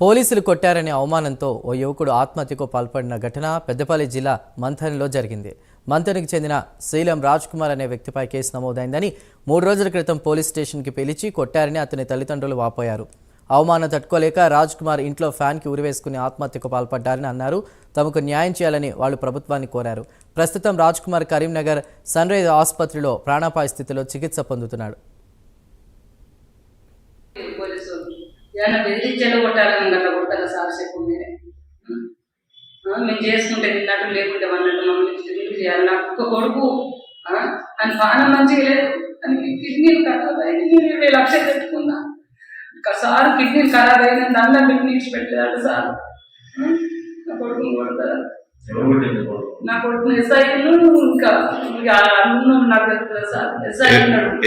పోలీసులు కొట్టారనే అవమానంతో ఓ యువకుడు ఆత్మహత్యకు పాల్పడిన ఘటన పెద్దపల్లి జిల్లా మంథనిలో జరిగింది. మంథనికి చెందిన శీలం రాజ్ కుమార్ అనే వ్యక్తిపై కేసు నమోదైందని మూడు రోజుల క్రితం పోలీస్ స్టేషన్కి పిలిచి కొట్టారని అతని తల్లిదండ్రులు వాపోయారు. అవమానం తట్టుకోలేక రాజ్ కుమార్ ఇంట్లో ఫ్యాన్కి ఉరివేసుకుని ఆత్మహత్యకు పాల్పడ్డారని అన్నారు. తమకు న్యాయం చేయాలని వాళ్ళు ప్రభుత్వాన్ని కోరారు. ప్రస్తుతం రాజ్ కుమార్ కరీంనగర్ సన్ రైజ్ ఆసుపత్రిలో ప్రాణాపాయ స్థితిలో చికిత్స పొందుతున్నాడు పోలీసు ఏమైనా బెదిరించాలో కొట్టాలని అట్లా కొట్టాలి సార్ చెప్పు మీరే? మేము చేసుకుంటే తిన్నట్టు లేకుంటే అన్నట్టు మమ్మల్ని తిరిగి చేయాలి. నాకు ఒక్క కొడుకు అని పానం మంచిగా లేదు. అని కిడ్నీలు ఖరాబ్ అయింది నేను ఇరవై లక్షలు పెట్టుకున్నా. ఇంకా సార్ కిడ్నీలు ఖరాబ్ అయింది నల్ల కిడ్నీ పెట్టలేదట సార్. నా కొడుకుని కొడతారు? నా కొడుకు ఎస్ఐలు ఇంకా నాకు సార్. ఎస్ఐ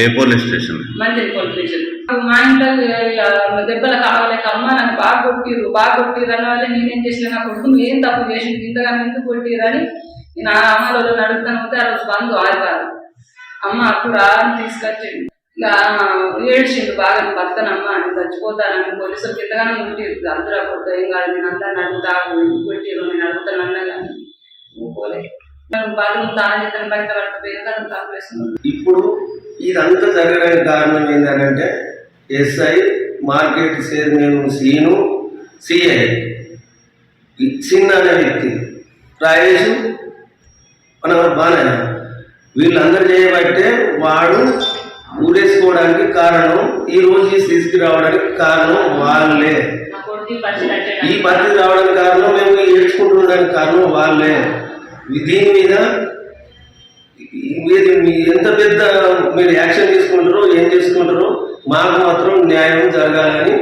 ఏ పోలీస్ స్టేషన్. మా ఇంట్లో ఇలా దెబ్బలు కావాలేక అమ్మ నన్ను బాగా కొట్టిరు బాగా కొట్టిరు అన్న వల్ల నేనేం చేసిన నా కొడుకు ఏం తప్పు చేసి ఇంతగా ఎందుకు కొట్టిరని అని నేను ఆ అమ్మలో నడుపుతాను పోతే ఆ రోజు బంధు ఆదివారం అమ్మ అప్పుడు రా అని తీసుకొచ్చిండు. ఇక ఏడ్చిండు బాగా నేను అని చచ్చిపోతానని పోలీసులు కిందగానే కొట్టిరు అందరూ కొట్టు ఏం కాదు నేను అంతా నడుపుతా కొట్టిరు నేను అడుగుతాను అన్నా కానీ పోలే. ఇప్పుడు ఇదంతా జరగడానికి కారణం ఏంటంటే SI market chairman Seenu CI Chinna అనే వ్యక్తి రాయేష్ మన బాగా వీళ్ళందరూ చేయబట్టే వాడు ఊరేసుకోవడానికి కారణం ఈ రోజు ఈ స్థితికి రావడానికి కారణం వాళ్ళే ఈ పరిస్థితి రావడానికి కారణం మేము ఏడ్చుకుంటుండడానికి కారణం వాళ్ళే దీని మీద మీరు మీ- ఎంత పెద్ద మీరు యాక్షన్ తీసుకుంటారో ఏం చేసుకుంటారో మాకు మాత్రం న్యాయం జరగాలని